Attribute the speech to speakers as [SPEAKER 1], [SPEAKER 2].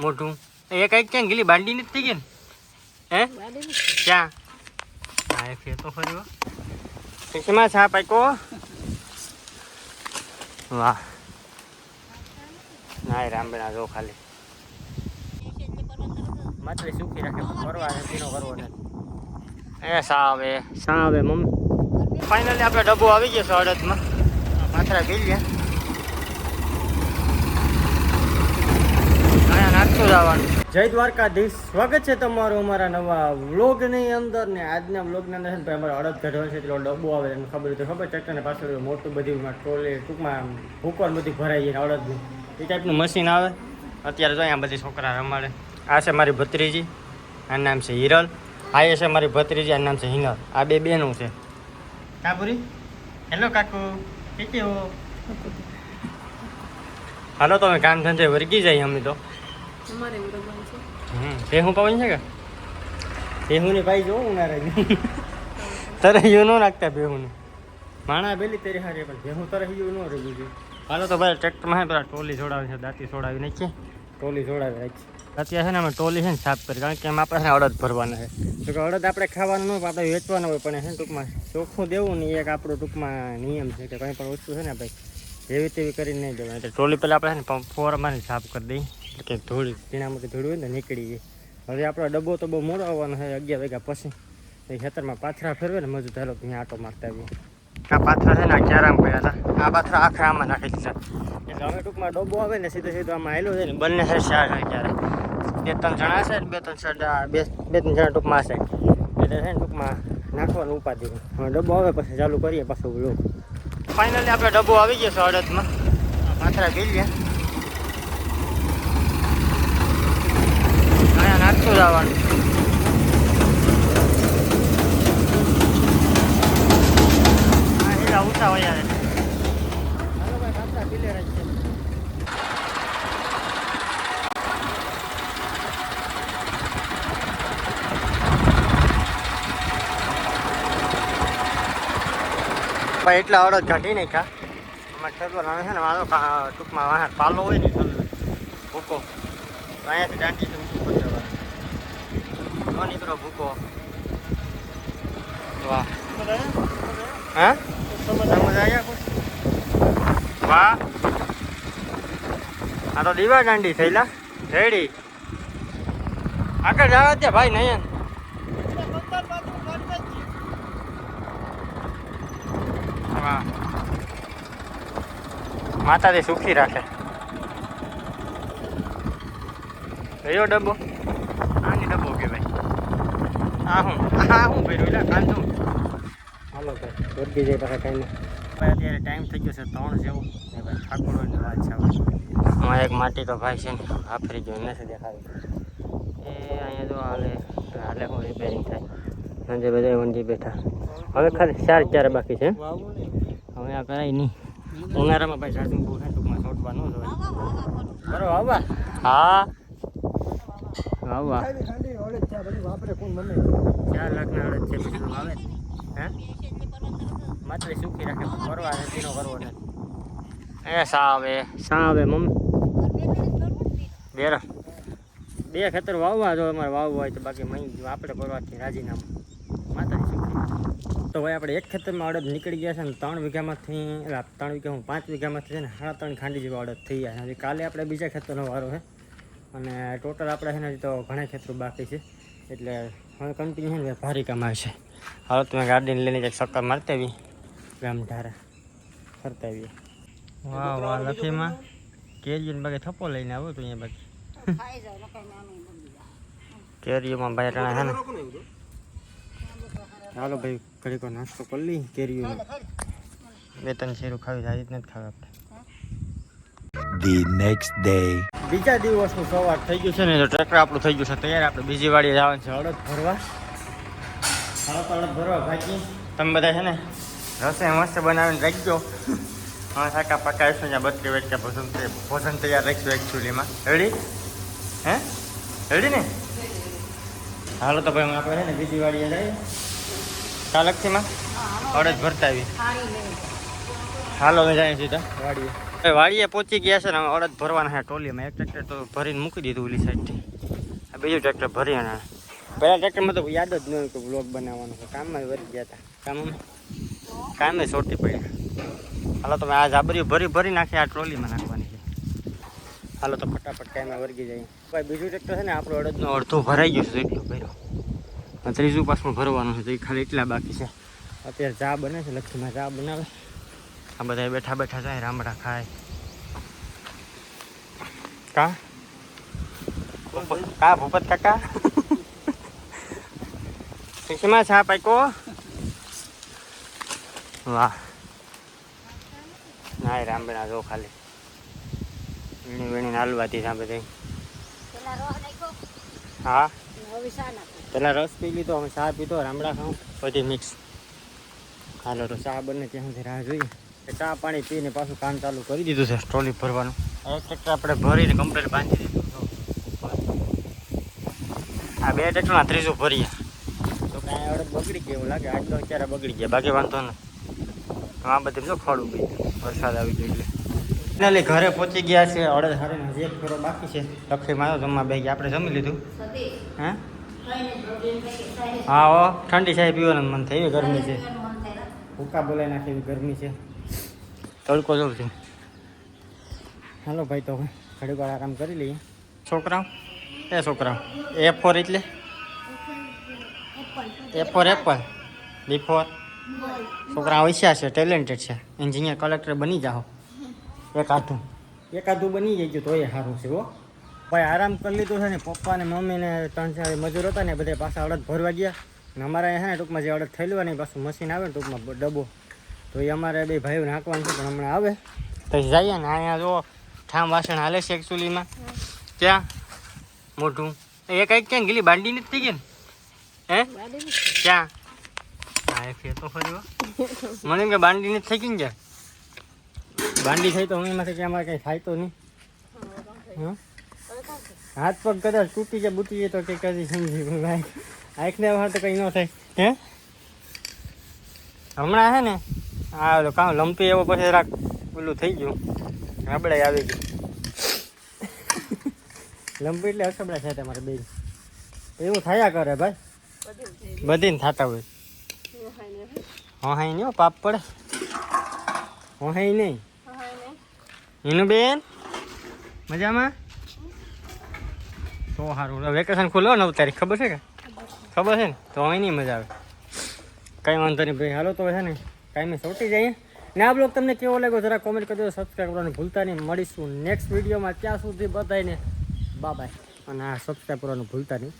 [SPEAKER 1] મોટું એ કંઈક ક્યાં ગીલી બાંડી નથી થઈ ગઈ ને. હે? ક્યાં? હા, એ ફેર તો ખરી હો. છા પાકો વાહ. ના રામબેના જો ખાલી માછલી સુખી રાખે ફરવા પીનો કરવો એ સાવે. સાવે, મમ્મી. ફાઇનલી આપણે ડબ્બો આવી ગયો છે અડદમાં. માથરા ગઈ લે નાખતું જવાનું જય દ્વારકાધીશ. સ્વાગત છે તમારું અમારા નવા વ્લોગની અંદર. ને આજના વ્લોગની અંદર છે ને ભાઈ અમારે અડદ કાઢવા છે એટલો ડબ્બો આવે એને ખબર તો ખબર. ટ્રેક્ટરને પાછળ મોટું બધું ટ્રોલી ટૂંકમાં ભૂકર બધી ભરાઈ જાય અડદનું. એ ટાઈપનું મશીન આવે. અત્યારે તો અહીંયા બધી છોકરા રમાડે. આ છે મારી ભત્રીજી. આનું નામ છે હિરલ. આ એ છે મારી ભત્રીજી આનું નામ છે હિંગલ આ બે બેનું છે. કાપુરી? હેલો કાકુ. કેટી હો હાલો તમે કામ ધંધે વર્ગી જાય અમે તો.
[SPEAKER 2] અમારે એવું રમવાનું છે.
[SPEAKER 1] હમ ભેહું પવન છે કે? ભેહુંની ભાઈ જોઉં ઉનાળે. તરે યુ ન નાખતા ભેહુંને માણા બેલી તેરી હારી, પણ ભેહું તરે યુ ન રહ્યું છે હાલો તો ભાઈ, ટ્રેક્ટરમાં હે, પેલા ટોલી જોડાવી છે, દાંતી જોડાવી નાખીએ. ટોલી જોડાવી રાખીએ અત્યારે છે ને અમે ટોલી છે ને સાફ કરી, કારણ કે એમ આપણે ને અડદ ભરવાના છે. તો કે અડદ આપણે ખાવાનું ન હોય આપણે વેચવાનું હોય, પણ છે ને ટૂંકમાં ચોખ્ખું દેવું ને એક આપણું ટૂંકમાં નિયમ છે કે કંઈ પણ વસ્તુ છે ને ભાઈ, જેવી તેવી કરીને નહીં દેવાય એટલે ટોલી પહેલાં આપણે છે ને ફોરમાં સાફ કરી દઈએ. એટલે કે ધૂળ, પીણામાંથી ધૂળ હોય ને નીકળી જાય. હવે આપણો ડબ્બો તો બહુ મોડો આવવાનો છે, અગિયાર વાગ્યા પછી. એ ખેતરમાં પાથરા ફેરવે ને મજૂર ધારો ત્યાં આટો મારતા આવીએ આ પાથરા છે ને ક્યારામ પડ્યા હતા. આ પાથરા આખા આમાં નાખી દીધા. એટલે હવે ટૂંકમાં ડબ્બો આવે ને સીધો સીધો આમાં આવેલો છે ને, બંને છે ચાર છે બે ત્રણ જણા છે ને, બે ત્રણ સાડા બે બે ત્રણ જણા ટૂંકમાં છે એટલે છે ને ટૂંકમાં નાખવાનું ઉપાધિ હવે ડબ્બો આવે પછી ચાલુ કરીએ, પાછું બ્લોગ ફાઇનલી આપણે ડબ્બો આવી ગયો છે અડદમાં. પાથરા ગઈ ગયા નાખતું જવાનું. ઊંચા હોય યાર હાલો ભાઈ જ છે ભાઈ એટલા અડદ ઘટી નહીં એમાં અમારે આવે છે ને મારો કા- ટૂંકમાં વાહ પાલો હોય ને ભૂકો. અહીંયાથી દાંડી નીકળો ભૂકો વાહ હા સમજ આવ્યા વાહ આ તો દીવા દાંડી થયેલા. રેડી. આગળ જવા દે ભાઈ વાહ. માતાજી સુખી રાખે. રહ્યો ડબ્બો? આ હું આ હું ભર્યું એટલે કાંધું. હાલો ભાઈ વર્ગી જાય પાછા કાંઈ ભાઈ અત્યારે ટાઈમ થઈ ગયો છે ત્રણ જેવું. ને ભાઈ ઠાકોરની વાત છે આમાં એક માટી તો ભાઈ છે ને આફરી ગયો નથી દેખાતું. એ અહીંયા તો હાલે હાલે હું રિપેરિંગ થાય. સાંજે બધા વંજી બેઠા. હવે ખાલી ચાર ચાર બાકી છે હવે આ કરાય નહીં. ઉનાળામાં ભાઈ સાસુ બહુ ટૂંકમાં છોડવાનું ન જોઈએ બરો આવવા હા. આવવા ચાર લાખના અડદ છે બીજું આવે હે? માછલી સુખી રાખે ફરવા ને પીનો કરવો ને એ સાવે સાવે મમ્મી. બેરા. બે ખેતર વાવવા જો અમારે વાવવું હોય તો બાકી મહી આપણે કરવાથી રાજીનામું. માતાજી સુખી તો ભાઈ આપણે એક ખેતરમાં અડદ નીકળી ગયા છે ને ત્રણ વીઘામાંથી ત્રણ વીઘા હું પાંચ વીઘામાંથી છે ને સાડા ત્રણ ખાંડી જેવા અડદ થઈ ગયા છે. કાલે આપણે બીજા ખેતરનો વારો છે. અને ટોટલ આપણે છે ને તો ઘણા ખેતરું બાકી છે. એટલે હવે કન્ટિન્યુ છે ને ભારી કામ છે હાલો તમે ગાડીને લઈને કંઈક ચક્કર મારતા આવી ગામ ધારા ફરતા આવીએ. વાહ વાહ લખીમાં. કેરીઓને બાકી થપ્પો લઈને આવો તો અહીંયા બાકી. કેરીઓમાં ભાઈ રણા છે ને. ચાલો ભાઈ ઘડીકો નાસ્તો કરી લઈ કેરીઓ બે ત્રણ શેરું ખાવી સારી જ નથી ખાવા
[SPEAKER 3] the next day.
[SPEAKER 1] બીજા દિવસનું સવાર થઈ ગયું છે ને તો ટ્રેક્ટર આપણું થઈ ગયું છે તૈયાર. આપણે બીજી વાડીએ જવાનું છે અડદ ભરવા. હળદ તો અડદ ભરવા ભાઈ તમે બધા છે ને રસોઈ મસ્ત બનાવીને રાખજો. હા સાકા પકાવીશું ત્યાં બત્રી વેટકા ભોજન ભોજન તૈયાર રાખશું એકચ્યુઅલીમાં રેડી હે? રેડી ને? હાલો તો ભાઈ આપણે ને બીજી વાડીએ જઈએ. કાલકથીમાં અડદ ભરતા આવી હાલો અમે જાય સીધા વાડીએ. વાડીએ પહોંચી ગયા છે ને અડદ ભરવાના છે ટોલીમાં. એક ટ્રેક્ટર તો ભરીને મૂકી દીધું ઓલી સાઈડથી આ બીજું ટ્રેક્ટર ભરી અને પહેલાં ટ્રેક્ટરમાં તો યાદ જ ન હોય કે બ્લોગ બનાવવાનો કામમાં વરી ગયા હતા કામમાં? કામે છોટી પડ્યા. હાલો તમે આ જાબરીઓ ભરી ભરી નાખી, આ ટ્રોલીમાં નાખવાની છે. હાલો તો ફટાફટ કાંઈમાં વર્ગી જાય. ભાઈ, બીજું ટ્રેક્ટર છે ને, આપણો અડદનો અડધો ભરાઈ ગયો છે એટલું ભર્યો. ત્રીજું પાસમાં ભરવાનું છે, તો એ ખાલી એટલા બાકી છે. અત્યારે ચા બને છે લક્ષ્મીમાં ચા બનાવે. આ બધા બેઠા બેઠા જાય રામડા ખાય. કા? કા ભૂપત કાકા? શીશીમાં ચા પાકો વાહ. ના એ રામબેણા જો ખાલી. વીણી વીણી હાલવાથી ત્યાં બધે હા? પેલા રસ પી લીધો અમે ચા પીધો રામડા ખાઉં. બધી મિક્સ હાલો તો ચા બને ત્યાં સુધી રાહ જોઈએ. ચા પાણી પીને પાછું કામ ચાલુ કરી દીધું છે ટ્રોલી ભરવાનું. ટ્રેક્ટર આપણે ભરીને કમ્પ્લેટ બાંધી દીધું. આ બે ટ્રેક્ટરના ત્રીજું ભરીએ. તો કાંઈ અડદ બગડી ગયું એવું લાગે તો અત્યારે બગડી ગયા, બાકી વાંધો નહીં. આ બધું જો ખોડું ગઈ વરસાદ આવી ગયો એટલે. ફાઇનલી ઘરે પહોંચી ગયા છે, અડદ હારે હજી એક ફેરો બાકી છે લક્ષી મારો જમવા બે આપણે જમી લીધું. હે? હા ઠંડી સાહેબ પીવાનું મન થઈ ગરમી છે. ભૂકા બોલાઈ નાખી ગરમી છે. તડકો છે હાલો ભાઈ તો ઘડી વાર આરામ કરી લઈએ. છોકરાઓ એ છોકરાઓ એ ફોર એટલે? A for apple B for છોકરા હોશિયાર છે ટેલેન્ટેડ છે. એન્જિનિયર કલેક્ટર બની જાઓ. એકાદું આધું બની જાય તો એ સારું છે હો. ભાઈ આરામ કરી લીધું છે ને પપ્પા ને મમ્મી ને ત્રણ ચાર મજૂર હતા ને બધા પાછા અડદ ભરવા ગયા. ને અમારે અહીંયા છે ને ટૂંકમાં જે અડદ થયેલું ને પાછું મશીન આવે ને ટૂંકમાં ડબ્બો. તો એ અમારે બે ભાઈઓને હાંકવાનું છે, પણ હમણાં આવે. તો જઈએ ને, અહીંયા જો ઠામ વાસણ હાલે છે એકચ્યુઅલીમાં ક્યાં? મોઢું. એ કંઈક ક્યાં ગયેલી બાંડી નથી થઈ ગઈ ને? હે? ક્યાં? હા, એ ફેર તો ખરી હો. મને એમ કે બાંડી નથી થઈ ગઈ ને ક્યાં? બાંડી થઈ તો હું એમાંથી કે અમારે કંઈ થાય તો નહીં. હં? હાથ પગ કદાચ તૂટી જાય, બૂટી જાય તો કે કદી સમજી ભાઈ આંખને વાર તો કંઈ ન થાય. હે? હમણાં છે ને ઓલો કાં લંપી એવો પછી રાખ પેલું થઈ ગયું. રબડાઈ આવી ગયું લંપી એટલે અસબડા છે તમારે બે એવું થયા કરે ભાઈ. બધીને થતા હોય. હા હા નહીં હો, પાપ પડે. હા હા નહીં એનું બેન મજામાં? તો સારું વેકેશન ખુલ્લો નવ તારીખ. ખબર છે કે? ખબર છે ને? તો અહીં નહીં મજા આવે. કંઈ વાંધો નહીં ભાઈ. હાલો તો છે ને ટાઈમે સોટી જઈએ ને આ બ્લોગ તમને કેવો લાગ્યો જરા કોમેન્ટ કરજો. સબસ્ક્રાઈબ કરવાનું ભૂલતા નહીં. મળીશું નેક્સ્ટ વિડીયોમાં ત્યાં સુધી બધાને બાય અને આ સબસ્ક્રાઈબ કરવાનું ભૂલતા નહીં.